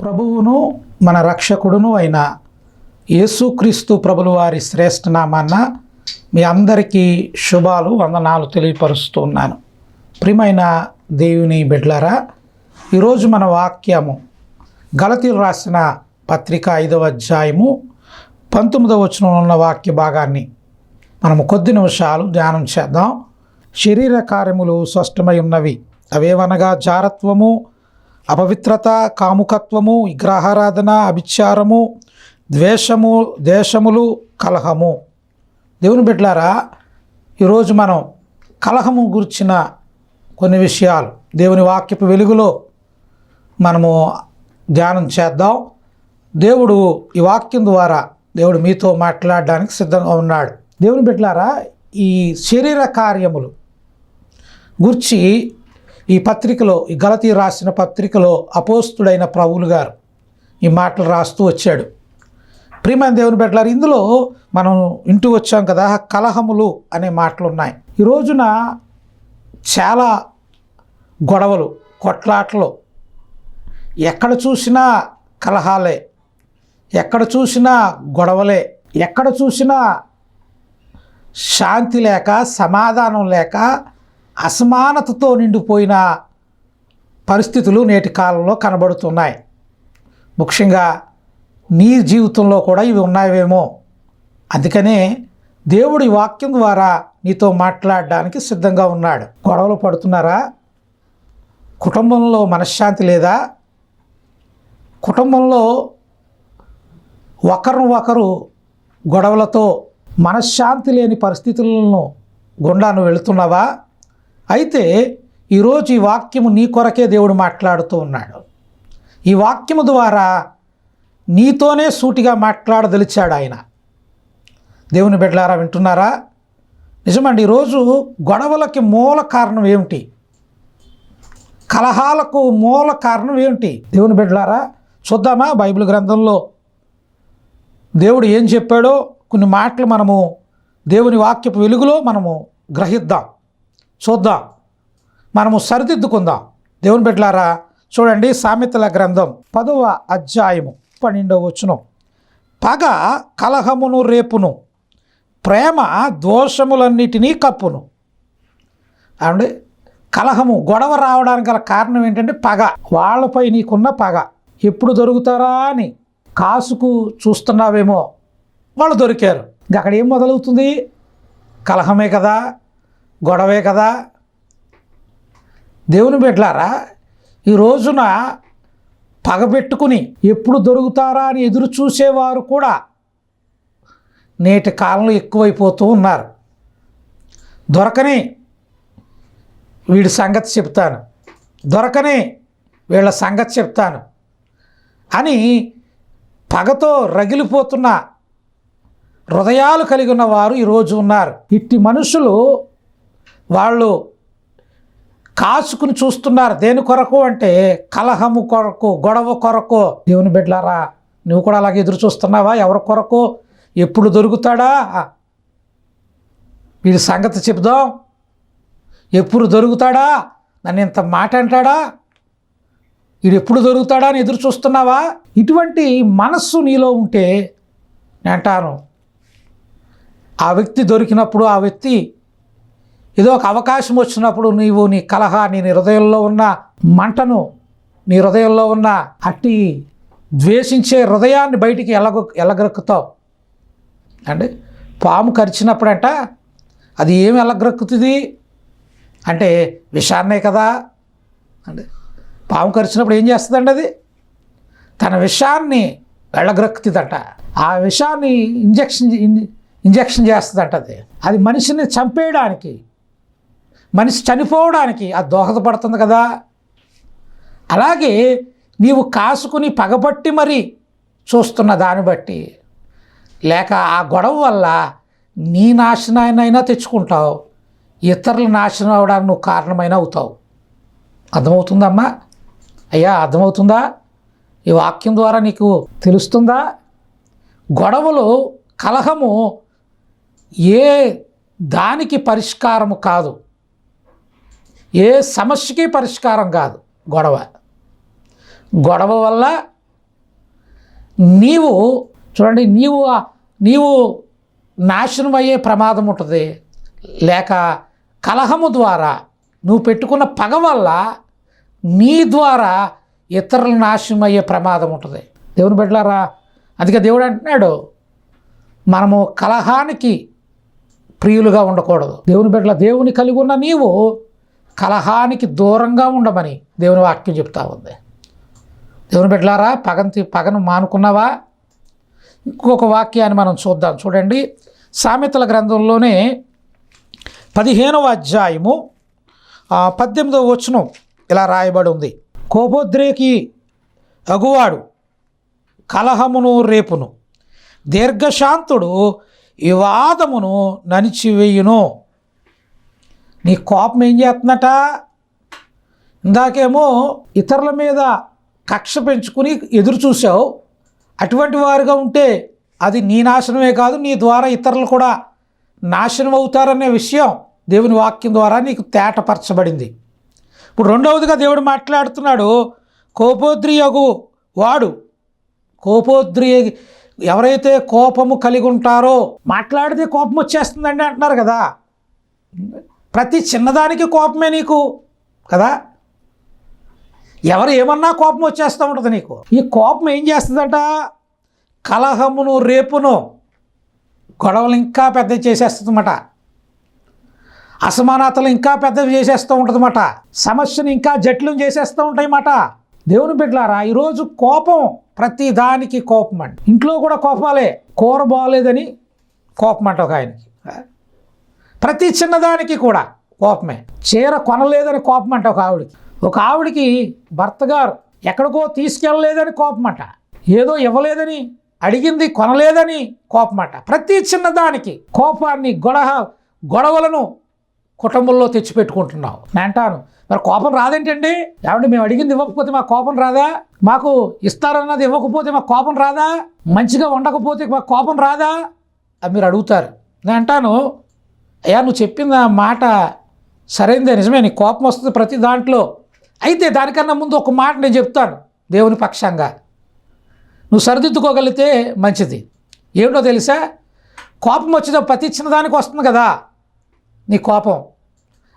ప్రభువును మన రక్షకుడును అయిన యేసుక్రీస్తు ప్రభులవారి శ్రేష్ఠనామాన్న మీ అందరికీ శుభాలు వందనాలు తెలియపరుస్తూ ఉన్నాను ప్రియమైన దేవుని బిడ్లరా ఈరోజు మన వాక్యము గలతీలు రాసిన పత్రిక ఐదవ అధ్యాయము పంతొమ్మిదవ వచనంలో ఉన్న వాక్య భాగాన్ని మనము కొద్ది నిమిషాలు ధ్యానం చేద్దాం. శరీర కార్యములు స్పష్టమై ఉన్నవి. అవేవనగా జారత్వము అపవిత్రత కాముకత్వము విగ్రహారాధన అభిచారము ద్వేషము దేశములు కలహము. దేవుని బిడ్డలారా ఈరోజు మనం కలహము గుర్చిన కొన్ని విషయాలు దేవుని వాక్యపు వెలుగులో మనము ధ్యానం చేద్దాం. దేవుడు ఈ వాక్యం ద్వారా దేవుడు మీతో మాట్లాడడానికి సిద్ధంగా ఉన్నాడు. దేవుని బిడ్డలారా ఈ శరీర కార్యములు గుర్చి ఈ పత్రికలో ఈ గలతీ రాసిన పత్రికలో అపోస్తుడైన ప్రభువులు గారు ఈ మాటలు రాస్తూ వచ్చాడు. ప్రియమైన దేవుని పెట్టారు ఇందులో మనం ఇంటూ వచ్చాం కదా కలహములు అనే మాటలు ఉన్నాయి ఈ రోజున చాలా గొడవలు కొట్లాటలు ఎక్కడ చూసినా కలహాలే ఎక్కడ చూసినా గొడవలే ఎక్కడ చూసినా శాంతి లేక సమాధానం లేక అసమానతతో నిండిపోయిన పరిస్థితులు నేటి కాలంలో కనబడుతున్నాయి. ముఖ్యంగా నీ జీవితంలో కూడా ఇవి ఉన్నాయేమో. అందుకనే దేవుడి వాక్యం ద్వారా నీతో మాట్లాడడానికి సిద్ధంగా ఉన్నాడు. గొడవలు పడుతున్నారా? కుటుంబంలో మనశ్శాంతి లేదా? కుటుంబంలో ఒకరు ఒకరు గొడవలతో మనశ్శాంతి లేని పరిస్థితులను గుండాను వెళుతున్నావా? అయితే ఈరోజు ఈ వాక్యము నీ కొరకే దేవుడు మాట్లాడుతూ ఉన్నాడు. ఈ వాక్యము ద్వారా నీతోనే సూటిగా మాట్లాడదలిచాడు ఆయన. దేవుని బిడ్డలారా వింటున్నారా? నిజమండి ఈరోజు గొడవలకి మూల కారణం ఏమిటి? కలహాలకు మూల కారణం ఏమిటి? దేవుని బిడ్డలారా చూద్దామా? బైబిల్ గ్రంథంలో దేవుడు ఏం చెప్పాడో? కొన్ని మాటలు మనము దేవుని వాక్యపు వెలుగులో మనము గ్రహిద్దాం. చూద్దాం. మనము సరిదిద్దుకుందాం. దేవుని బిడ్డలారా చూడండి సామెతల గ్రంథం పదవ అధ్యాయము. పన్నెండవ వచనం. పగ కలహమును రేపును ప్రేమ దోషములన్నిటినీ కప్పును. అంటే కలహము గొడవ రావడానికి గల కారణం ఏంటంటే పగ. వాళ్ళపై నీకున్న పగ. ఎప్పుడు దొరుకుతారా అని కాసుకు చూస్తున్నావేమో వాళ్ళు దొరికారు. ఇంకా అక్కడ ఏం మొదలవుతుంది? కలహమే కదా గొడవే కదా. దేవుని బిడ్డలారా ఈ రోజున పగబెట్టుకుని ఎప్పుడు దొరుకుతారా అని ఎదురు చూసేవారు కూడా నేటి కాలంలో ఎక్కువైపోతూ ఉన్నారు. దొరకని వీడి సంగతి చెప్తాను. దొరకని వీళ్ళ సంగతి చెప్తాను. అని పగతో రగిలిపోతున్న హృదయాలు కలిగి ఉన్న వారు ఈరోజు ఉన్నారు. ఇట్టి మనుషులు వాళ్ళు కాసుకుని చూస్తున్నారు. దేని కొరకు అంటే కలహము కొరకు గొడవ కొరకు. దేవుని బిడ్డలారా నువ్వు కూడా అలాగే ఎదురు చూస్తున్నావా? ఎవరి కొరకు? ఎప్పుడు దొరుకుతాడా? వీడి సంగతి చెప్దాం ఎప్పుడు దొరుకుతాడా? నన్ను ఇంత మాట అంటాడా? వీడు ఎప్పుడు దొరుకుతాడా అని ఎదురు చూస్తున్నావా? ఇటువంటి మనస్సు నీలో ఉంటే అంటాను ఆ వ్యక్తి దొరికినప్పుడు ఆ వ్యక్తి ఏదో ఒక అవకాశం వచ్చినప్పుడు నీవు నీ కలహ నీ హృదయంలో ఉన్న మంటను నీ హృదయంలో ఉన్న అట్టి ద్వేషించే హృదయాన్ని బయటికి ఎలగ ఎలగ్రక్కుతావు. అంటే పాము కరిచినప్పుడంట అది ఏం ఎలగ్రక్కుతుంది? అంటే విషాన్నే కదా. అంటే పాము కరిచినప్పుడు ఏం చేస్తుందండి అది? తన విషాన్ని వెళ్ళగ్రక్కుతుందట ఆ విషాన్ని ఇంజక్షన్ ఇంజక్షన్ చేస్తుందట అది. అది మనిషిని చంపేయడానికి మనిషి చనిపోవడానికి అది దోహదపడుతుంది కదా. అలాగే నీవు కాసుకుని పగబట్టి మరి చూస్తున్న దాన్ని బట్టి లేక ఆ గొడవ వల్ల నీ నాశనాన్నైనా తెచ్చుకుంటావు. ఇతరులు నాశనం అవడానికి నువ్వు కారణమైన అవుతావు. అర్థమవుతుందమ్మా? అయ్యా అర్థమవుతుందా? ఈ వాక్యం ద్వారా నీకు తెలుస్తుందా? గొడవలు కలహము ఏ దానికి పరిష్కారము కాదు. ఏ సమస్యకి పరిష్కారం కాదు గొడవ. గొడవ వల్ల నీవు చూడండి నీవు నీవు నాశనం అయ్యే ప్రమాదం ఉంటుంది. లేక కలహము ద్వారా నువ్వు పెట్టుకున్న పగ వల్ల నీ ద్వారా ఇతరులు నాశనం అయ్యే ప్రమాదం ఉంటుంది. దేవుని బిడ్డలారా అందుకే దేవుడు అంటున్నాడు మనము కలహానికి ప్రియులుగా ఉండకూడదు. దేవుని బిడ్డల దేవుని కలిగి ఉన్న నీవు కలహానికి దూరంగా ఉండమని దేవుని వాక్యం చెప్తా ఉంది. దేవుని బిడ్డలారా పగను పగను మానుకున్నావా? ఇంకొక వాక్యాన్ని మనం చూద్దాం. చూడండి. సామెతల గ్రంథంలోనే పదిహేనవ అధ్యాయము పద్దెనిమిదవ వచనం ఇలా రాయబడి ఉంది కోపోద్రేకి అగువాడు కలహమును రేపును దీర్ఘశాంతుడు వివాదమును నణిచివేయును నీ కోపం ఏం చేస్తుందట? ఇందాకేమో ఇతరుల మీద కక్ష పెంచుకుని ఎదురు చూసావు అటువంటి వారుగా ఉంటే అది నీ నాశనమే కాదు నీ ద్వారా ఇతరులు కూడా నాశనం అవుతారనే విషయం దేవుని వాక్యం ద్వారా నీకు తేటపరచబడింది. ఇప్పుడు రెండవదిగా దేవుడు మాట్లాడుతున్నాడు కోపోద్రియగు వాడు. కోపోద్రియ ఎవరైతే కోపము కలిగి ఉంటారో మాట్లాడితే కోపం వచ్చేస్తుందండి అంటున్నారు కదా. ప్రతి చిన్నదానికి కోపమే నీకు కదా? ఎవరు ఏమన్నా కోపం వచ్చేస్తూ ఉంటుంది నీకు. ఈ కోపం ఏం చేస్తుందట? కలహమును రేపును గొడవలు ఇంకా పెద్ద చేసేస్తుందన్నమాట. అసమానతలు ఇంకా పెద్దవి చేసేస్తూ ఉంటుందన్నమాట. సమస్యను ఇంకా జట్లు చేసేస్తూ ఉంటాయన్నమాట. దేవుని బిడ్డలారా ఈరోజు కోపం ప్రతి దానికి కోపం అండి. ఇంట్లో కూడా కోపాలే కూర బాగోలేదని కోపం అంట ఒక ఆయనకి. ప్రతి చిన్నదానికి కూడా కోపమే. చీర కొనలేదని కోపం అంట ఒక ఆవిడకి. ఒక ఆవిడకి భర్త గారు ఎక్కడికో తీసుకెళ్ళలేదని కోపమంట. ఏదో ఇవ్వలేదని అడిగింది కొనలేదని కోపమట. ప్రతి చిన్నదానికి కోపాన్ని గొడవ గొడవలను కుటుంబంలో తెచ్చిపెట్టుకుంటున్నావు. నేను అంటాను మరి కోపం రాదేంటండి? ఏమంటే మేము అడిగింది ఇవ్వకపోతే మా కోపం రాదా? మాకు ఇస్తారన్నది ఇవ్వకపోతే మా కోపం రాదా? మంచిగా ఉండకపోతే మా కోపం రాదా? అది మీరు అడుగుతారు. నేను అంటాను అయ్యా నువ్వు చెప్పిన మాట సరైనదే నిజమే నీ కోపం వస్తుంది ప్రతి దాంట్లో. అయితే దానికన్నా ముందు ఒక మాట నేను చెప్తాను దేవుని పక్షంగా. నువ్వు సరిదిద్దుకోగలిగితే మంచిది. ఏమిటో తెలుసా? కోపం వచ్చిన ప్రతి చిన్నదానికి వస్తుంది కదా నీ కోపం.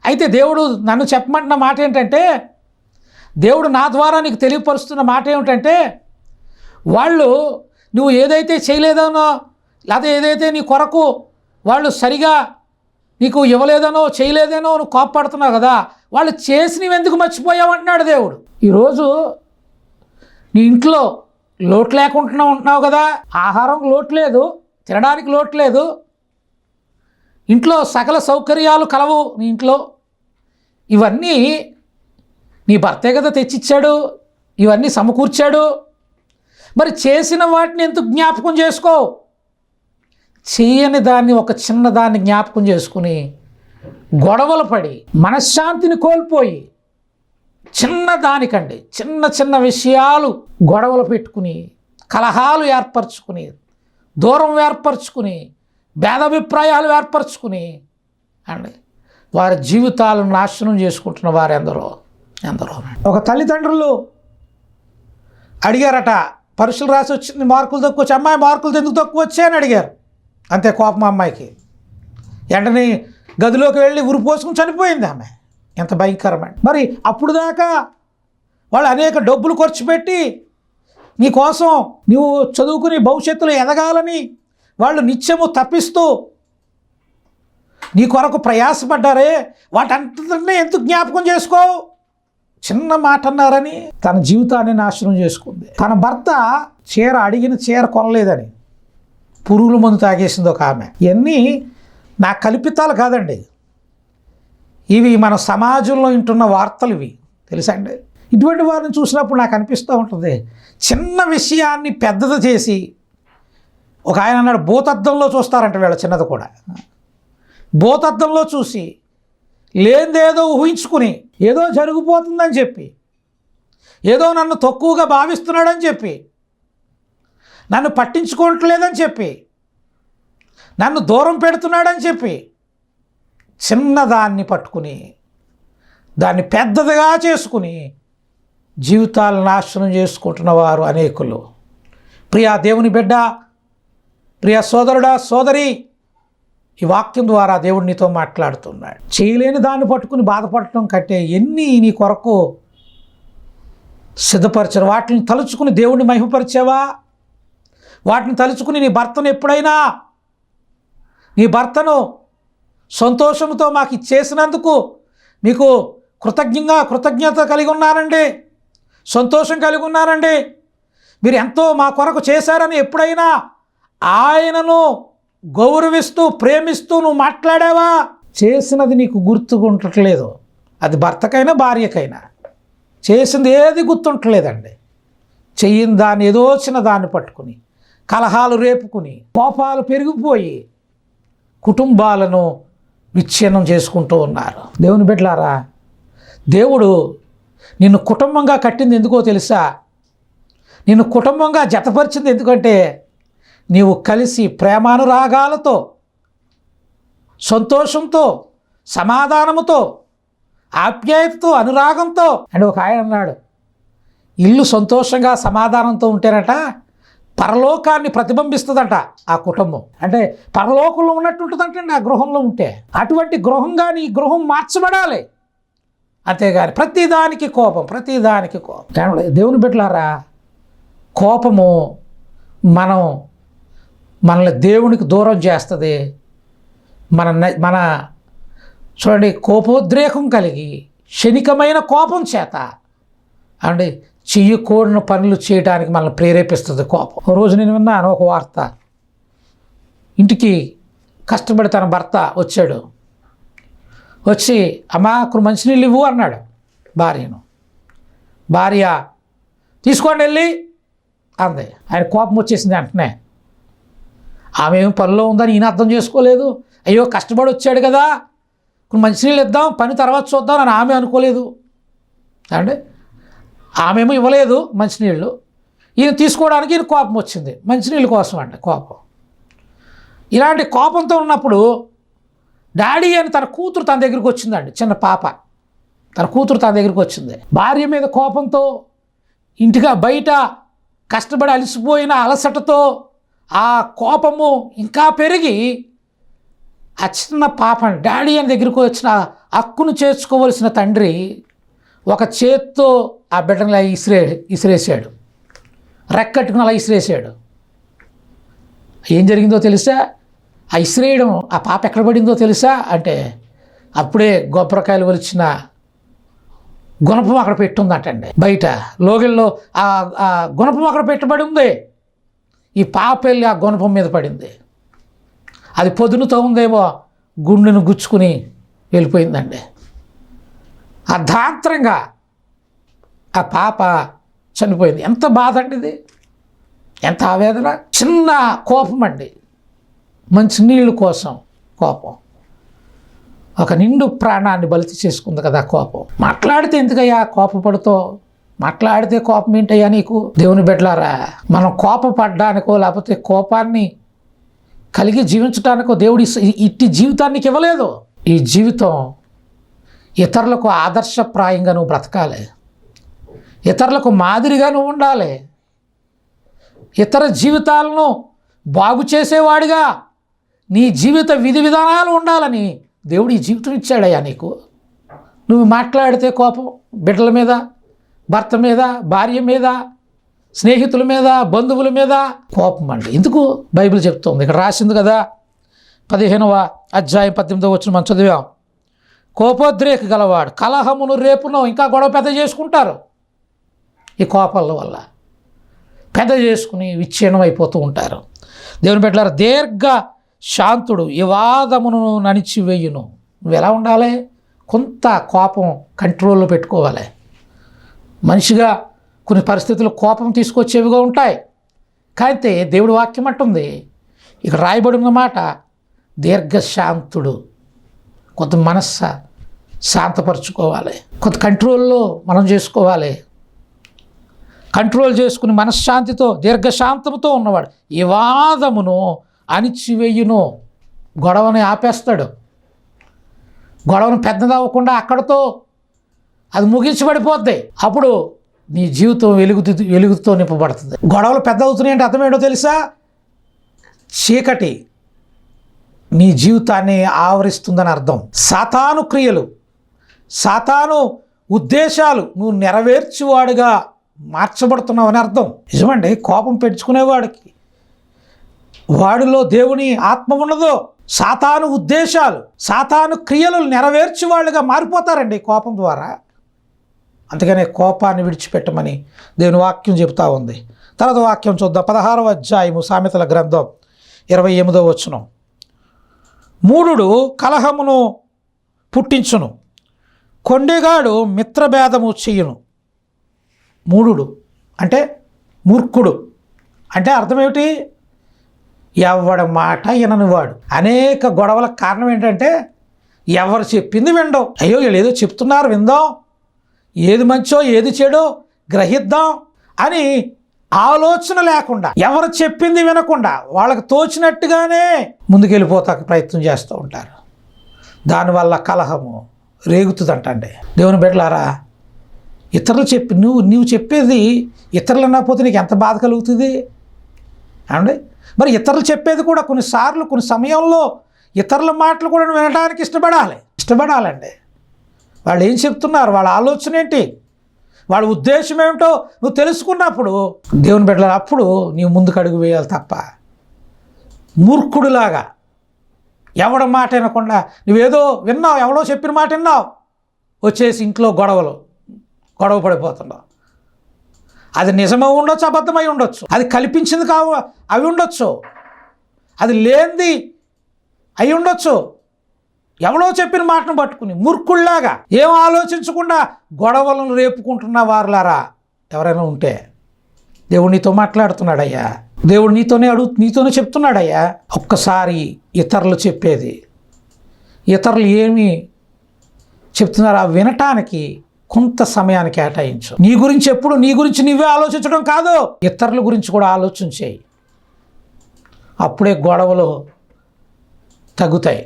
అయితే దేవుడు నన్ను చెప్పమంటున్న మాట ఏంటంటే దేవుడు నా ద్వారా నీకు తెలియపరుస్తున్న మాట ఏమిటంటే వాళ్ళు నువ్వు ఏదైతే చేయలేదనో లేదా ఏదైతే నీ కొరకు వాళ్ళు సరిగా నీకు ఇవ్వలేదనో చేయలేదనో నువ్వు కోప్పడుతున్నావు కదా వాళ్ళు చేసినవి ఎందుకు మర్చిపోయావు అంటున్నాడు దేవుడు. ఈరోజు నీ ఇంట్లో లోటు లేకుండా ఉంటున్నావు కదా ఆహారం లోటు లేదు తినడానికి లోటు లేదు ఇంట్లో సకల సౌకర్యాలు కలవు నీ ఇంట్లో. ఇవన్నీ నీ భర్తే కదా తెచ్చిచ్చాడు ఇవన్నీ సమకూర్చాడు. మరి చేసిన వాటిని ఎందుకు జ్ఞాపకం చేసుకో? చేయని దాన్ని ఒక చిన్న దాన్ని జ్ఞాపకం చేసుకుని గొడవలు పడి మనశ్శాంతిని కోల్పోయి చిన్న దానికండి చిన్న చిన్న విషయాలు గొడవలు పెట్టుకుని కలహాలు ఏర్పరచుకుని దూరం ఏర్పరచుకుని భేదాభిప్రాయాలు ఏర్పరచుకుని అండి. వారి జీవితాలను నాశనం చేసుకుంటున్న వారు ఎందరో ఎందరో ఒక తల్లిదండ్రులు అడిగారట పరీక్షలు రాసి వచ్చింది మార్కులు తక్కువ వచ్చి? అమ్మాయి మార్కులు ఎందుకు తక్కువ వచ్చాయని అడిగారు. అంతే కోపం అమ్మాయికి. వెంటనే గదిలోకి వెళ్ళి ఉరి పోసుకుని చనిపోయింది ఆమె. ఎంత భయంకరమైన. మరి అప్పుడు దాకా వాళ్ళు అనేక డబ్బులు ఖర్చు పెట్టి నీకోసం నువ్వు చదువుకుని భవిష్యత్తులో ఎదగాలని వాళ్ళు నిత్యము తప్పిస్తూ నీ కొరకు ప్రయాసపడ్డారే. వాటంతనే ఎందుకు జ్ఞాపకం చేసుకో చిన్న మాట అన్నారని తన జీవితాన్ని నాశనం చేసుకుంది. తన భర్త చీర అడిగిన చీర కొనలేదని. పురుగుల మందు తాగేసింది ఒక ఆమె. ఇవన్నీ నా కల్పితాలు కాదండి. ఇవి మన సమాజంలో వింటున్న వార్తలు ఇవి. తెలుసా అండి? ఇటువంటి వారిని చూసినప్పుడు నాకు అనిపిస్తూ ఉంటుంది చిన్న విషయాన్ని పెద్దది చేసి ఒక ఆయన అన్నాడు భూతద్దంలో చూస్తారంట వీళ్ళ చిన్నది కూడా. భూతద్దంలో చూసి లేనిదేదో ఊహించుకుని ఏదో జరిగిపోతుందని చెప్పి ఏదో నన్ను తక్కువగా భావిస్తున్నాడని చెప్పి నన్ను పట్టించుకోవట్లేదని చెప్పి నన్ను దూరం పెడుతున్నాడని చెప్పి చిన్నదాన్ని పట్టుకుని దాన్ని పెద్దదిగా చేసుకుని జీవితాలు నాశనం చేసుకుంటున్న వారు అనేకులు. ప్రియా దేవుని బిడ్డ ప్రియ సోదరుడా సోదరి ఈ వాక్యం ద్వారా దేవుడు నీతో మాట్లాడుతున్నాడు. చేయలేని దాన్ని పట్టుకుని బాధపడటం కంటే ఎన్ని నీ కొరకు సిద్ధపరిచారు వాటిని తలుచుకుని దేవుణ్ణి మహిమపరిచావా? వాటిని తలుచుకుని నీ భర్తను ఎప్పుడైనా నీ భర్తను సంతోషంతో మాకు ఇచ్చేసినందుకు మీకు కృతజ్ఞంగా కృతజ్ఞత కలిగి ఉన్నారండి. సంతోషం కలిగి ఉన్నారండి. మీరు ఎంతో మా కొరకు చేశారని ఎప్పుడైనా ఆయనను గౌరవిస్తూ ప్రేమిస్తూ నువ్వు మాట్లాడావా? చేసినది నీకు గుర్తుకుంటట్లేదు అది భర్తకైనా భార్యకైనా. చేసింది ఏది గుర్తుంటలేదండి. చెయ్యిన దాన్ని ఏదో చిన్న దాన్ని పట్టుకుని. కలహాలు రేపుకుని కోపాలు పెరిగిపోయి కుటుంబాలను విచ్ఛిన్నం చేసుకుంటూ ఉన్నారు. దేవుని బిడ్డలారా దేవుడు నిన్ను కుటుంబంగా కట్టింది ఎందుకో తెలుసా? నిన్ను కుటుంబంగా జతపరిచింది ఎందుకంటే నీవు కలిసి ప్రేమానురాగాలతో సంతోషంతో సమాధానముతో ఆప్యాయతతో అనురాగంతో అని ఒక ఆయన అన్నాడు. ఇల్లు సంతోషంగా సమాధానంతో ఉంటేనట పరలోకాన్ని ప్రతిబింబిస్తుందంట ఆ కుటుంబం. అంటే పరలోకంలో ఉన్నట్టు ఉంటుందంటండి ఆ గృహంలో ఉంటే. అటువంటి గృహంగా నీ గృహం మార్చబడాలి. అంతేగాని ప్రతిదానికి కోపం ప్రతిదానికి కోపం. కానీ దేవుని బిడ్డలారా కోపము మనం మనల్ని దేవునికి దూరం చేస్తుంది. మన మన చూడండి కోపోద్రేకం కలిగి క్షణికమైన కోపం చేత అంటే చెయ్యకూడిన పనులు చేయడానికి మనల్ని ప్రేరేపిస్తుంది కోపం. రోజు నేను విన్నాను ఒక వార్త. ఇంటికి కష్టపడి తన భర్త వచ్చాడు. వచ్చి అమ్మా అక్కడ మంచినీళ్ళు ఇవ్వు అన్నాడు భార్యను. భార్య తీసుకోండి వెళ్ళి అంది. ఆయన కోపం వచ్చేసింది వెంటనే. ఆమె ఏమి పనిలో ఉందని ఈయన అర్థం చేసుకోలేదు. అయ్యో కష్టపడి వచ్చాడు కదా. ఇప్పుడు మంచినీళ్ళు ఇద్దాం పని తర్వాత చూద్దాం అని ఆమె అనుకోలేదు. అంటే ఆమెమో ఇవ్వలేదు మంచినీళ్ళు. ఈయన తీసుకోవడానికి ఈయన కోపం వచ్చింది. మంచినీళ్ళ కోసం అండి కోపం. ఇలాంటి కోపంతో ఉన్నప్పుడు డాడీ అని తన కూతురు తన దగ్గరికి వచ్చిందండి చిన్న పాప. తన కూతురు తన దగ్గరికి వచ్చింది. భార్య మీద కోపంతో ఇంటిగా బయట కష్టపడి అలసిపోయిన అలసటతో ఆ కోపము ఇంకా పెరిగి ఆ చిన్న పాప డాడీ అని దగ్గరికి వచ్చిన హక్కును చేర్చుకోవలసిన తండ్రి ఒక చేత్తో ఆ బిడ్డను అలా ఇసిరే ఇసిరేసాడు. రెక్కట్టుకుని అలా ఇసిరేసాడు. ఏం జరిగిందో తెలుసా? ఆ ఇసిరేయడం ఆ పాప ఎక్కడ పడిందో తెలుసా? అంటే అప్పుడే గొప్పరకాయలు వలిచిన గుణపం అక్కడ పెట్టుందటండి. బయట లోగిల్లో ఆ ఆ గుణపం అక్కడ పెట్టబడి ఉంది ఈ పాప వెళ్ళి ఆ గుణపం మీద పడింది. అది పొదునుతో ఉందేమో గుండెను గుచ్చుకుని వెళ్ళిపోయిందండి. అర్ధాంతరంగా ఆ పాప చనిపోయింది. ఎంత బాధ అండి ఇది? ఎంత ఆవేదన? చిన్న కోపం అండి. మంచి నీళ్ళు కోసం కోపం. ఒక నిండు ప్రాణాన్ని బలితి చేసుకుంది కదా కోపం. మాట్లాడితే ఎందుకయ్యా కోపపడుతో? మాట్లాడితే కోపం ఏంటయ్యా నీకు? దేవుని బిడ్డలారా మనం కోపపడ్డానికో లేకపోతే కోపాన్ని కలిగి జీవించడానికో దేవుడి ఇట్టి జీవితానికి ఇవ్వలేదు. ఈ జీవితం ఇతరులకు ఆదర్శప్రాయంగా నువ్వు బ్రతకాలి. ఇతరులకు మాదిరిగా నువ్వు ఉండాలి. ఇతర జీవితాలను బాగు చేసేవాడిగా నీ జీవిత విధి విధానాలు ఉండాలని దేవుడు ఈ జీవితం ఇచ్చాడయ్యా నీకు. నువ్వు మాట్లాడితే కోపం బిడ్డల మీద భర్త మీద భార్య మీద స్నేహితుల మీద బంధువుల మీద కోపం అండి. ఎందుకు బైబిల్ చెప్తోంది? ఇక్కడ రాసింది కదా పదిహేనవ అధ్యాయం పద్దెనిమిదో వచ్చిన మనం చదివాం. కోపోద్రేక గలవాడు కలహమును రేపును ఇంకా గొడవ పెద్ద చేసుకుంటారు. ఈ కోపాల వల్ల. పెద్ద చేసుకుని విచ్ఛిన్నం అయిపోతూ ఉంటారు. దేవుని పెట్టారు దీర్ఘ శాంతుడు వివాదమును నణిచివేయును నువ్వు ఎలా ఉండాలి? కొంత కోపం కంట్రోల్లో పెట్టుకోవాలి. మనిషిగా కొన్ని పరిస్థితులు కోపం తీసుకొచ్చేవిగా ఉంటాయి. కాకపోతే దేవుడి వాక్యం అంటుంది ఇక్కడ రాయబడి ఉన్న మాట దీర్ఘశాంతుడు కొంత మనస్స శాంతపరచుకోవాలి. కొంత కంట్రోల్లో మనం చేసుకోవాలి. కంట్రోల్ చేసుకుని మనశ్శాంతితో దీర్ఘశాంతముతో ఉన్నవాడు. వివాదమును అణిచివేయును. గొడవని ఆపేస్తాడు. గొడవను పెద్దదవ్వకుండా అక్కడతో అది ముగించబడిపోద్ది. అప్పుడు నీ జీవితం వెలుగు వెలుగుతో నింపబడుతుంది. గొడవలు పెద్ద అవుతున్నాయంటే అర్థం ఏంటో తెలుసా? చీకటి నీ జీవితాన్ని ఆవరిస్తుందని అర్థం. సాతాను క్రియలు సాతాను ఉద్దేశాలు నువ్వు నెరవేర్చువాడుగా మార్చబడుతున్నావని అర్థం. నిజమండి కోపం పెంచుకునేవాడికి. వాడిలో దేవుని ఆత్మ ఉన్నదో సాతాను ఉద్దేశాలు సాతాను క్రియలు నెరవేర్చి వాళ్ళుగా మారిపోతారండి కోపం ద్వారా. అందుకనే కోపాన్ని విడిచిపెట్టమని దేవుని వాక్యం చెబుతా ఉంది. తర్వాత వాక్యం చూద్దాం. పదహారవ అధ్యాయము సామెతల గ్రంథం ఇరవై ఎనిమిదో వచనం. మూఢుడు కలహమును పుట్టించును. కొండెగాడు మిత్రభేదము చెయ్యును మూఢుడు అంటే మూర్ఖుడు. అంటే అర్థం ఏమిటి ఎవడి మాట విననివాడు. అనేక గొడవలకు కారణం ఏంటంటే ఎవరు చెప్పింది వినడం అయ్యో వీళ్ళు ఏదో చెప్తున్నారు విందాం. ఏది మంచో ఏది చెడో గ్రహిద్దాం అని ఆలోచన లేకుండా ఎవరు చెప్పింది వినకుండా వాళ్ళకి తోచినట్టుగానే ముందుకెళ్ళిపోతాక ప్రయత్నం చేస్తూ ఉంటారు. దానివల్ల కలహము రేగుతుందంటండి. దేవుని బిడ్డలారా ఇతరులు చెప్పి నువ్వు నువ్వు చెప్పేది ఇతరులు అన్నపోతే నీకు ఎంత బాధ కలుగుతుంది? అండి మరి ఇతరులు చెప్పేది కూడా కొన్నిసార్లు కొన్ని సమయంలో ఇతరుల మాటలు కూడా వినడానికి ఇష్టపడాలి. ఇష్టపడాలండి. వాళ్ళు ఏం చెప్తున్నారు? వాళ్ళ ఆలోచన ఏంటి? వాళ్ళ ఉద్దేశం ఏమిటో నువ్వు తెలుసుకున్నప్పుడు దేవుని బిడ్డలు అప్పుడు నీవు ముందుకు అడుగు వేయాలి తప్ప. మూర్ఖుడిలాగా. ఎవడ మాట వినకుండా నువ్వేదో విన్నావు ఎవడో చెప్పిన మాట విన్నావు వచ్చేసి ఇంట్లో గొడవలు. గొడవ పడిపోతున్నాం అది నిజమై ఉండొచ్చు అబద్ధమై ఉండొచ్చు. అది కల్పించింది కావు అవి ఉండొచ్చు. అది లేనిది అయి ఉండొచ్చు. ఎవడో చెప్పిన మాటను పట్టుకుని మూర్ఖుల్లాగా ఏం ఆలోచించకుండా గొడవలను రేపుకుంటున్న వారులారా ఎవరైనా ఉంటే. దేవుడు నీతో మాట్లాడుతున్నాడయ్యా. దేవుడు నీతోనే అడుగు నీతోనే చెప్తున్నాడయ్యా. ఒక్కసారి ఇతరులు చెప్పేది. ఇతరులు ఏమి చెప్తున్నారు ఆ వినటానికి కొంత సమయాన్ని కేటాయించు. నీ గురించి ఎప్పుడు నీ గురించి నువ్వే ఆలోచించడం కాదు. ఇతరుల గురించి కూడా ఆలోచించేయి అప్పుడే గొడవలు తగ్గుతాయి.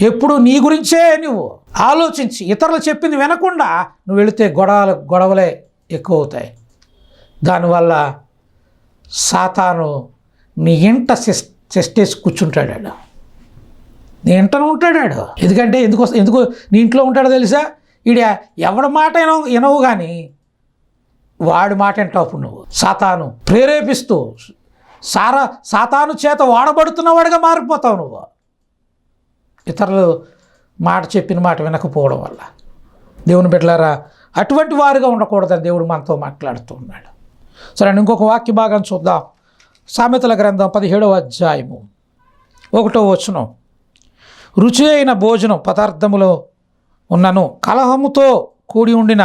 ఎప్పుడు నీ గురించే నువ్వు. ఆలోచించి ఇతరులు చెప్పింది వినకుండా నువ్వు వెళితే గొడవలు గొడవలే ఎక్కువ అవుతాయి దానివల్ల సాతాను నీ ఇంట సిస్ సిస్టేసి కూర్చుంటాడు నీ ఇంటనే ఉంటాడాడు. ఎందుకంటే ఎందుకు ఎందుకు నీ ఇంట్లో ఉంటాడో తెలుసా? ఈడ ఎవడి మాట వినవు కానీ వాడి మాట వింటావు నువ్వు. సాతాను ప్రేరేపిస్తూ సారా సాతాను చేత వాడబడుతున్నవాడిగా మారిపోతావు నువ్వు. ఇతరులు మాట చెప్పిన మాట వినకపోవడం వల్ల. దేవుని బిడ్డలారా అటువంటి వారుగా ఉండకూడదని దేవుడు మనతో మాట్లాడుతూ ఉన్నాడు. సరే ఇంకొక వాక్య భాగం చూద్దాం. సామెతల గ్రంథం పదిహేడవ అధ్యాయము. ఒకటో వచనం. రుచి అయిన భోజనం పదార్థములో ఉన్నను. కలహముతో కూడి ఉండిన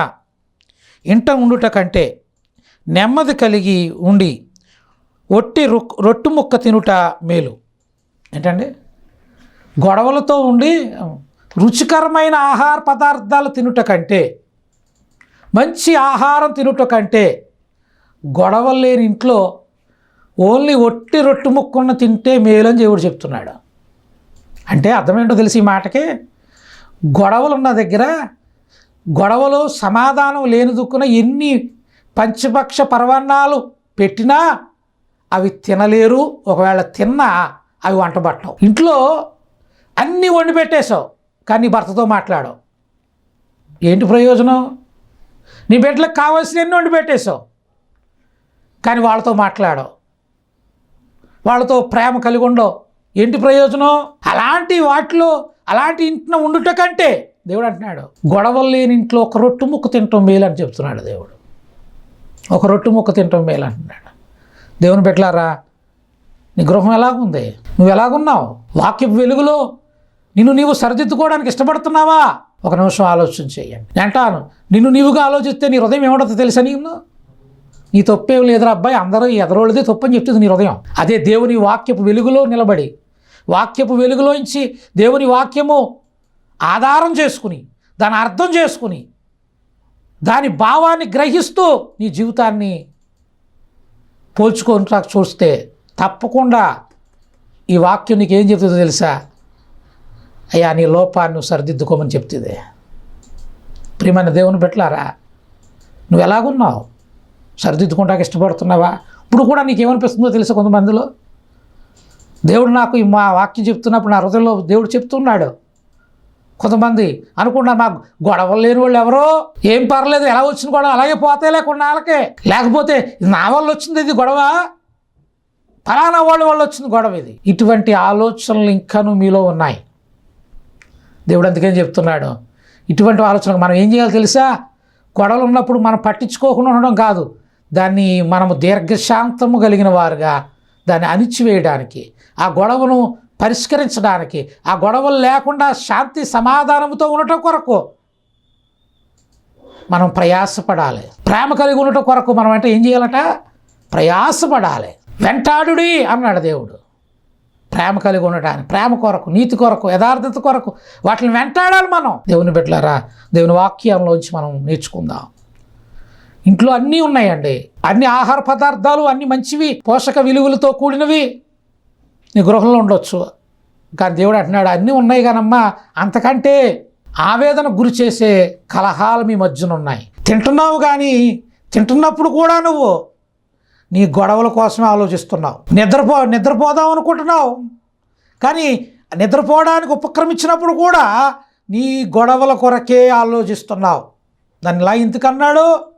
ఇంట ఉండుట కంటే నెమ్మది కలిగి ఉండి ఒట్టి రొక్ రొట్టు ముక్క తినుట మేలు. ఏంటండి? గొడవలతో ఉండి రుచికరమైన ఆహార పదార్థాలు తినుట కంటే మంచి ఆహారం తినుట కంటే గొడవలు లేని ఇంట్లో ఓన్లీ ఒట్టి రొట్టు ముక్కున్న తింటే మేలు అని దేవుడు చెప్తున్నాడు. అంటే అర్థమేంటో తెలిసి ఈ మాటకి? గొడవలు ఉన్న దగ్గర గొడవలు సమాధానం లేని దుక్కున ఎన్ని పంచపక్ష పర్వణాలు పెట్టినా అవి తినలేరు. ఒకవేళ తిన్నా అవి వంటబట్టవు ఇంట్లో అన్నీ వండి పెట్టేశావు కానీ భర్తతో మాట్లాడవు. ఏంటి ప్రయోజనం? నీ బిడ్డలకు కావాల్సినవన్నీ వండి పెట్టేశావు కానీ వాళ్ళతో మాట్లాడవు. వాళ్ళతో ప్రేమ కలిగి ఉండవు. ఏంటి ప్రయోజనం? అలాంటి వాటిలో అలాంటి ఇంట్లో ఉండుట కంటే దేవుడు అంటున్నాడు గొడవలు లేని ఇంట్లో ఒక రొట్టు ముక్క తినటం మేలు అని చెప్తున్నాడు దేవుడు. ఒక రొట్టు ముక్క తినటం మేలు అంటున్నాడు. దేవుని పెట్టలారా నీ గృహం ఎలాగుంది? నువ్వు ఎలాగున్నావు? వాక్యపు వెలుగులో నిన్ను నీవు సరిదిద్దుకోవడానికి ఇష్టపడుతున్నావా? ఒక నిమిషం ఆలోచన చేయండి. నేను అంటాను నిన్ను నీవుగా ఆలోచిస్తే నీ హృదయం ఏమంటుందో తెలుసా నీవు నీ తప్పేం లేదురా అబ్బాయి అందరూ ఎదరోళ్ళదే తప్పని చెప్తుంది నీ హృదయం. అదే దేవుని వాక్యపు వెలుగులో నిలబడి వాక్యపు వెలుగులోంచి దేవుని వాక్యము ఆధారం చేసుకుని దాని అర్థం చేసుకుని దాని భావాన్ని గ్రహిస్తూ నీ జీవితాన్ని పోల్చుకుంటా చూస్తే తప్పకుండా ఈ వాక్యం నీకు ఏం చెప్తుందో తెలుసా? అయ్యా నీ లోపాన్ని నువ్వు సరిదిద్దుకోమని చెప్తుంది. ప్రియమైన దేవుని పెట్టలారా నువ్వు ఎలాగున్నావు? సరిదిద్దుకుంటాక ఇష్టపడుతున్నావా? ఇప్పుడు కూడా నీకు ఏమనిపిస్తుందో తెలుసా కొంతమందిలో? దేవుడు నాకు మా వాక్యం చెప్తున్నప్పుడు నా హృదయంలో దేవుడు చెప్తున్నాడు. కొంతమంది అనుకుంటున్నారు మాకు గొడవలు లేని వాళ్ళు ఎవరో ఏం పర్లేదు ఎలా వచ్చిన గొడవ అలాగే పోతాయిలే కొన్నాళ్ళకే. లేకపోతే ఇది నా వల్ల వచ్చింది ఇది గొడవ? ఫలానా వాళ్ళ వల్ల వచ్చింది గొడవ ఇది. ఇటువంటి ఆలోచనలు ఇంకాను మీలో ఉన్నాయి. దేవుడు అందుకని చెప్తున్నాడు. ఇటువంటి ఆలోచనకు మనం ఏం చేయాలి తెలుసా? గొడవలు ఉన్నప్పుడు మనం పట్టించుకోకుండా ఉండడం కాదు. దాన్ని మనము దీర్ఘశాంతము కలిగిన వారుగా దాన్ని అణిచివేయడానికి ఆ గొడవను పరిష్కరించడానికి ఆ గొడవలు లేకుండా శాంతి సమాధానంతో ఉండటం కొరకు మనం ప్రయాసపడాలి. ప్రేమ కలిగి ఉండటం కొరకు మనం అంటే ఏం చేయాలట? ప్రయాసపడాలి. వెంటాడుడి అన్నాడు దేవుడు. ప్రేమ కలిగి ఉండటానికి ప్రేమ కొరకు నీతి కొరకు యథార్థత కొరకు వాటిని వెంటాడాలి మనం. దేవుని బిడ్డలారా దేవుని వాక్యంలోంచి మనం నేర్చుకుందాం. ఇంట్లో అన్నీ ఉన్నాయండి. అన్ని ఆహార పదార్థాలు అన్ని మంచివి పోషక విలువలతో కూడినవి. నీ గృహంలో ఉండొచ్చు. కానీ దేవుడు అంటున్నాడు అన్నీ ఉన్నాయి కానమ్మా అంతకంటే ఆవేదన గురి చేసే కలహాలు మీ మధ్యన ఉన్నాయి. తింటున్నావు కానీ తింటున్నప్పుడు కూడా నువ్వు నీ గొడవల కోసమే ఆలోచిస్తున్నావు. నిద్రపో నిద్రపోదాం అనుకుంటున్నావు. కానీ నిద్రపోవడానికి ఉపక్రమించినప్పుడు కూడా నీ గొడవల కొరకే ఆలోచిస్తున్నావు. దాన్ని ఇలా ఎందుకన్నాడు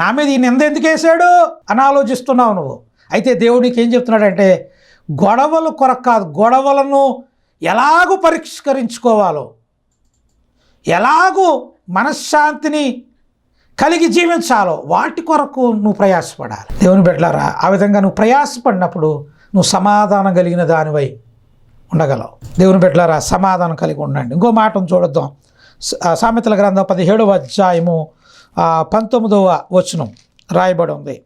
నా మీద ఈ నింద ఎందుకు వేసాడు అని ఆలోచిస్తున్నావు నువ్వు. అయితే దేవుడు నీకు ఏం చెప్తున్నాడంటే గొడవలు కొరకు కాదు గొడవలను ఎలాగూ పరిష్కరించుకోవాలో ఎలాగూ మనశ్శాంతిని కలిగి జీవించాలో వాటి కొరకు నువ్వు ప్రయాసపడాలి. దేవుని బిడ్డలారా ఆ విధంగా నువ్వు ప్రయాసపడినప్పుడు నువ్వు సమాధానం కలిగిన దానివై ఉండగలవు. దేవుని బిడ్డలారా సమాధానం కలిగి ఉండండి. ఇంకో మాటను చూడొద్దాం. సామెతల గ్రంథం పదిహేడవ అధ్యాయము పంతొమ్మిదవ వచనం రాయబడి ఉంది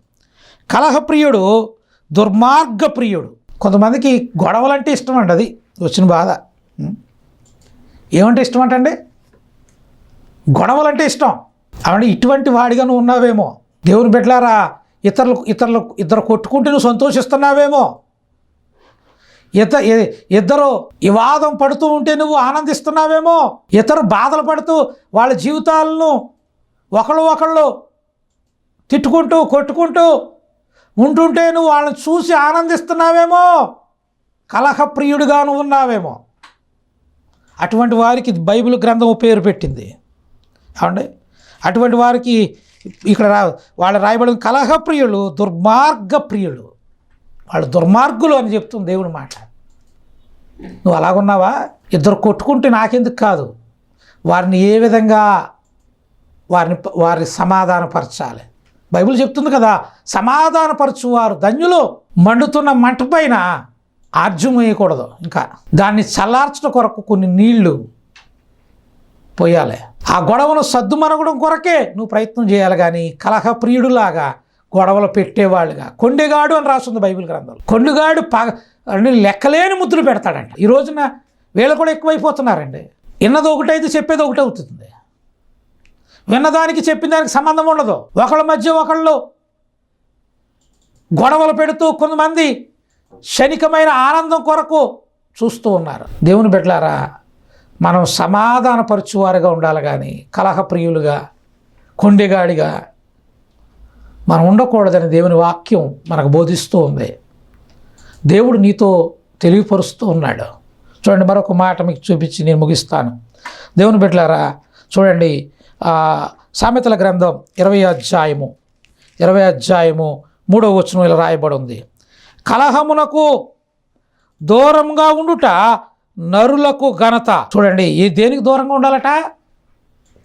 కలహప్రియుడు దుర్మార్గ ప్రియుడు కొంతమందికి గొడవలంటే ఇష్టం అండి అది వచ్చిన బాధ. ఏమంటే ఇష్టం అంటండి గొడవలంటే ఇష్టం. అవును ఇటువంటి వాడిగా నువ్వు ఉన్నావేమో. దేవుని బిడ్డలారా ఇతరులు ఇతరులు ఇద్దరు కొట్టుకుంటే నువ్వు సంతోషిస్తున్నావేమో. ఇత ఇద్దరు వివాదం పడుతూ ఉంటే నువ్వు ఆనందిస్తున్నావేమో. ఇతరు బాధలు పడుతూ వాళ్ళ జీవితాలను ఒకళ్ళు ఒకళ్ళు తిట్టుకుంటూ కొట్టుకుంటూ ఉంటుంటే నువ్వు వాళ్ళని చూసి ఆనందిస్తున్నావేమో? కలహప్రియుడిగా ఉన్నావేమో? అటువంటి వారికి బైబిల్ గ్రంథం పేరు పెట్టింది. ఏమండి? అటువంటి వారికి ఇక్కడ రా వాళ్ళు రాయబడిన కలహప్రియులు దుర్మార్గ ప్రియులు వాళ్ళు దుర్మార్గులు అని చెప్తుంది దేవుని మాట. నువ్వు అలాగున్నావా? ఇద్దరు కొట్టుకుంటే నాకెందుకు కాదు? వారిని ఏ విధంగా వారిని వారిని సమాధానపరచాలి. బైబిల్ చెప్తుంది కదా సమాధానపరచువారు ధన్యులు. మండుతున్న మంట పైన ఆర్జం వేయకూడదు ఇంకా. దాన్ని చల్లార్చడం కొరకు కొన్ని నీళ్ళు పోయాలి. ఆ గొడవను సద్దుమనగడం కొరకే నువ్వు ప్రయత్నం చేయాలి కానీ కలహప్రియుడులాగా గొడవలు పెట్టేవాళ్ళుగా. కొండెగాడు అని రాస్తుంది బైబిల్ గ్రంథాలు. కొండెగాడు పగ అంటే లెక్కలేని ముద్దులు పెడతాడంట. ఈ రోజున వీళ్ళు కూడా ఎక్కువైపోతున్నారండి. విన్నది ఒకటైతే చెప్పేది ఒకటే అవుతుంది. విన్నదానికి చెప్పిన దానికి సంబంధం ఉండదు. ఒకళ్ళ మధ్య ఒకళ్ళు గొడవలు పెడుతూ కొంతమంది క్షణికమైన ఆనందం కొరకు చూస్తూ ఉన్నారు. దేవుని బిడ్డలారా మనం సమాధానపరచువారుగా ఉండాలి కానీ కలహప్రియులుగా కొండెగాడిగా మనం ఉండకూడదని దేవుని వాక్యం మనకు బోధిస్తూ ఉంది. దేవుడు నీతో తెలియపరుస్తూ ఉన్నాడు. చూడండి మరొక మాట మీకు చూపించి నేను ముగిస్తాను. దేవుని బిడ్డలారా చూడండి సామెతల గ్రంథం ఇరవై అధ్యాయము ఇరవై అధ్యాయము మూడవ వచనం ఇలా రాయబడి ఉంది కలహమునకు దూరంగా ఉండుట నరులకు ఘనత. చూడండి ఈ దేనికి దూరంగా ఉండాలట?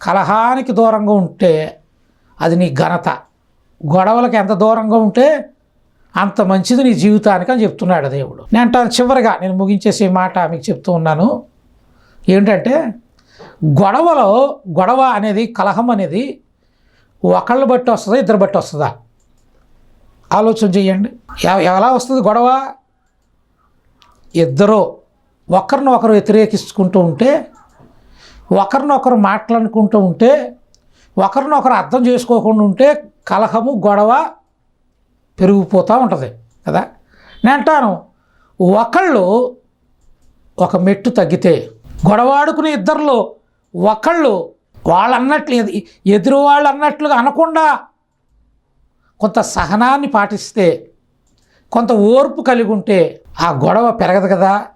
కలహానికి దూరంగా ఉంటే అది నీ ఘనత. గొడవలకు ఎంత దూరంగా ఉంటే అంత మంచిది నీ జీవితానికి అని చెప్తున్నాడు దేవుడు. నేను అంటాను చివరిగా నేను ముగించేసే మాట మీకు చెప్తూ ఉన్నాను. ఏంటంటే గొడవలో గొడవ అనేది కలహం అనేది ఒకళ్ళు బట్టి వస్తుందా ఇద్దరు బట్టి వస్తుందా? ఆలోచన చేయండి. ఎలా వస్తుంది గొడవ? ఇద్దరు ఒకరిని ఒకరు వ్యతిరేకించుకుంటూ ఉంటే ఒకరినొకరు మాట్లాడుకుంటూ ఉంటే ఒకరినొకరు అర్థం చేసుకోకుండా ఉంటే కలహము గొడవ పెరిగిపోతూ ఉంటుంది కదా? నేను అంటాను ఒకళ్ళు ఒక మెట్టు తగ్గితే గొడవాడుకునే ఇద్దరిలో ఒకళ్ళు వాళ్ళు అన్నట్లు ఎదురు వాళ్ళు అన్నట్లుగా అనకుండా కొంత సహనాన్ని పాటిస్తే కొంత ఓర్పు కలిగి ఉంటే ఆ గొడవ పెరగదు కదా.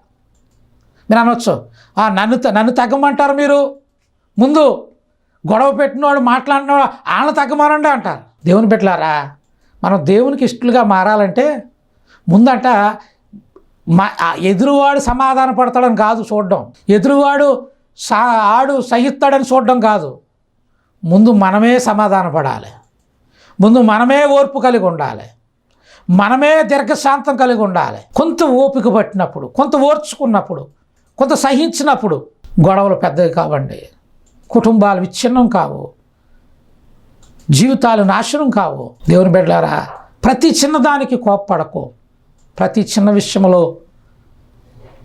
మీరు అనొచ్చు. "ఆ, నన్ను త- నన్ను తగ్గమంటారు మీరు? ముందు గొడవ పెట్టినవాడు మాట్లాడినవాడు ఆయన తగ్గమానండి అంటారు. దేవుని పెట్టలారా మనం దేవునికి ఇష్టలుగా మారాలంటే ముందంట మా ఆ ఎదురువాడు సమాధాన పడతాడని కాదు చూడడం. ఎదురువాడు సా ఆడు సహిస్తాడని చూడడం కాదు. ముందు మనమే సమాధాన పడాలి ముందు మనమే ఓర్పు కలిగి ఉండాలి. మనమే దీర్ఘశాంతం కలిగి ఉండాలి. కొంత ఓపిక పట్టినప్పుడు కొంత ఓర్చుకున్నప్పుడు కొంత సహించినప్పుడు గొడవలు పెద్దవి కావండి. కుటుంబాలు విచ్ఛిన్నం కావు. జీవితాలు నాశనం కావు. దేవుని బిడ్డలారా ప్రతి చిన్నదానికి కోప్పడకు. ప్రతి చిన్న విషయంలో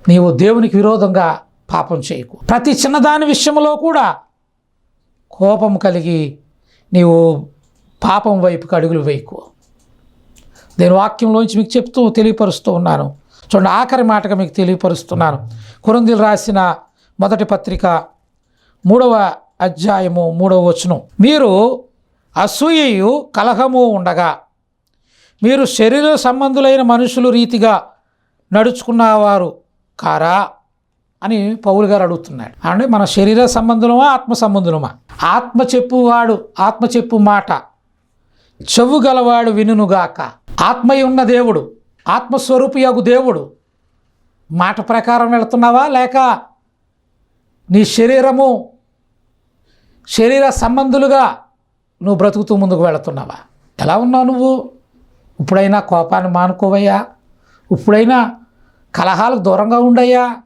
నీవు దేవునికి విరోధంగా పాపం చేయకు. ప్రతి చిన్నదాని విషయంలో కూడా కోపం కలిగి నీవు పాపం వైపుకి అడుగులు వేయకు. నేను వాక్యంలోంచి మీకు చెప్తూ తెలియపరుస్తూ ఉన్నాను. చూడండి ఆఖరి మాటగా మీకు తెలియపరుస్తున్నాను. కురందిలు రాసిన మొదటి పత్రిక మూడవ అధ్యాయము మూడవ వచనం. మీరు అసూయయు కలహము ఉండగా మీరు శరీర సంబంధులైన మనుషులు రీతిగా నడుచుకున్నవారు కారా? అని పౌలు గారు అడుగుతున్నాడు అంటే మన శరీర సంబంధులమా ఆత్మ సంబంధులమా? ఆత్మ చెప్పువాడు ఆత్మ చెప్పు మాట చెవు గలవాడు వినుగాక ఆత్మయ్య ఉన్న దేవుడు ఆత్మస్వరూపియగు దేవుడు. మాట ప్రకారం వెళుతున్నావా లేక నీ శరీరము శరీర సంబంధులుగా నువ్వు బ్రతుకుతూ ముందుకు వెళుతున్నావా? ఎలా ఉన్నావు నువ్వు? ఇప్పుడైనా కోపాన్ని మానుకోవయ్యా? ఇప్పుడైనా కలహాలకు దూరంగా ఉండయ్యా?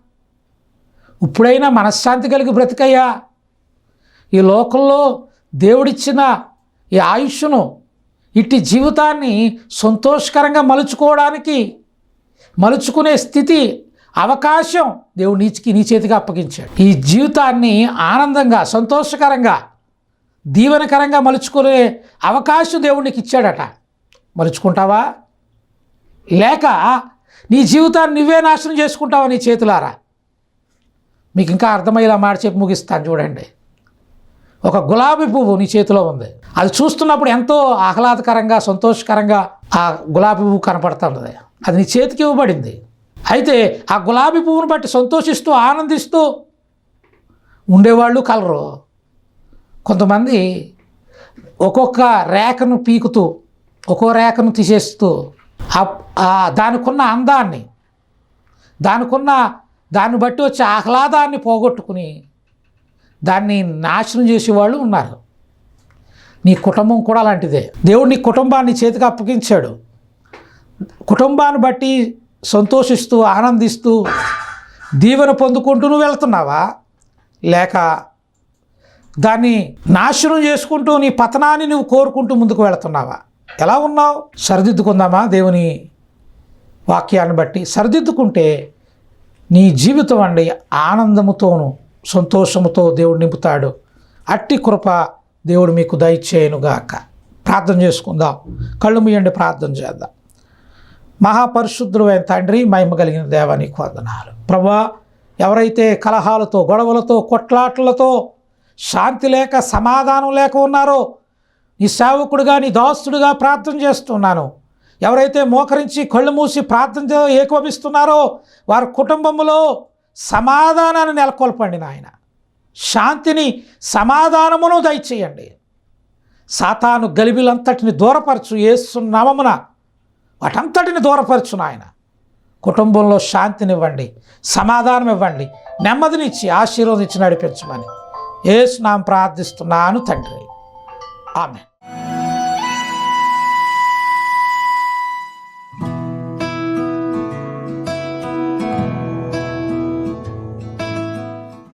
ఇప్పుడైనా మనశ్శాంతి కలిగి బ్రతికయ్యా. ఈ లోకంలో దేవుడిచ్చిన ఈ ఆయుష్ను ఇట్టి జీవితాన్ని సంతోషకరంగా మలుచుకోవడానికి మలుచుకునే స్థితి అవకాశం దేవుడు నీచికి నీ చేతికి అప్పగించాడు. ఈ జీవితాన్ని ఆనందంగా సంతోషకరంగా దీవెనకరంగా మలుచుకునే అవకాశం దేవుడు నీకు ఇచ్చాడట. మలుచుకుంటావా? లేక నీ జీవితాన్ని నువ్వే నాశనం చేసుకుంటావా నీ చేతులారా? మీకు ఇంకా అర్థమయ్యేలా మాట చెప్పి ముగిస్తాను చూడండి. ఒక గులాబీ పువ్వు నీ చేతిలో ఉంది. అది చూస్తున్నప్పుడు ఎంతో ఆహ్లాదకరంగా సంతోషకరంగా ఆ గులాబీ పువ్వు కనపడుతుంది అది నీ చేతికి ఇవ్వబడింది. అయితే ఆ గులాబీ పువ్వును బట్టి సంతోషిస్తూ ఆనందిస్తూ ఉండేవాళ్ళు కలరు. కొంతమంది ఒక్కొక్క రేఖను పీకుతూ ఒక్కో రేఖను తీసేస్తూ దానికున్న అందాన్ని దానికున్న దాన్ని బట్టి వచ్చే ఆహ్లాదాన్ని పోగొట్టుకుని దాన్ని నాశనం చేసేవాళ్ళు ఉన్నారు. నీ కుటుంబం కూడా అలాంటిదే. దేవుడు నీ కుటుంబాన్ని చేతికి అప్పగించాడు. కుటుంబాన్ని బట్టి సంతోషిస్తూ ఆనందిస్తూ దీవెన పొందుకుంటూ నువ్వు వెళ్తున్నావా? లేక దాన్ని నాశనం చేసుకుంటూ నీ పతనాన్ని నువ్వు కోరుకుంటూ ముందుకు వెళుతున్నావా? ఎలా ఉన్నావు? సరిదిద్దుకుందామా దేవుని వాక్యాన్ని బట్టి? సరిదిద్దుకుంటే నీ జీవితం అండి ఆనందముతోను సంతోషముతో దేవుడు నింపుతాడు. అట్టి కృప దేవుడు మీకు దయచేయనుగాక. ప్రార్థన చేసుకుందాం. కళ్ళు ముయ్యండి ప్రార్థన చేద్దాం. మహాపరిశుద్ధుడైన తండ్రి మహిమ కలిగిన దేవానికి వందనాలు. ప్రభా ఎవరైతే కలహాలతో గొడవలతో కొట్లాట్లతో శాంతి లేక సమాధానం లేక ఉన్నారో నీ సేవకుడుగా నీ దాస్తుడుగా ప్రార్థన చేస్తున్నాను. ఎవరైతే మోకరించి కళ్ళు మూసి ప్రార్థనతో ఏకోపిస్తున్నారో వారి కుటుంబంలో సమాధానాన్ని నెలకొల్పండి నాయన. శాంతిని సమాధానమును దయచేయండి. సాతాను గలిబిలంతటిని దూరపరచు ఏసునామమున వాటంతటిని దూరపరచు నాయన. కుటుంబంలో శాంతినివ్వండి సమాధానం ఇవ్వండి నెమ్మదినిచ్చి ఆశీర్వదించి నడిపించమని ఏసునాం ప్రార్థిస్తున్నాను తండ్రి. ఆమె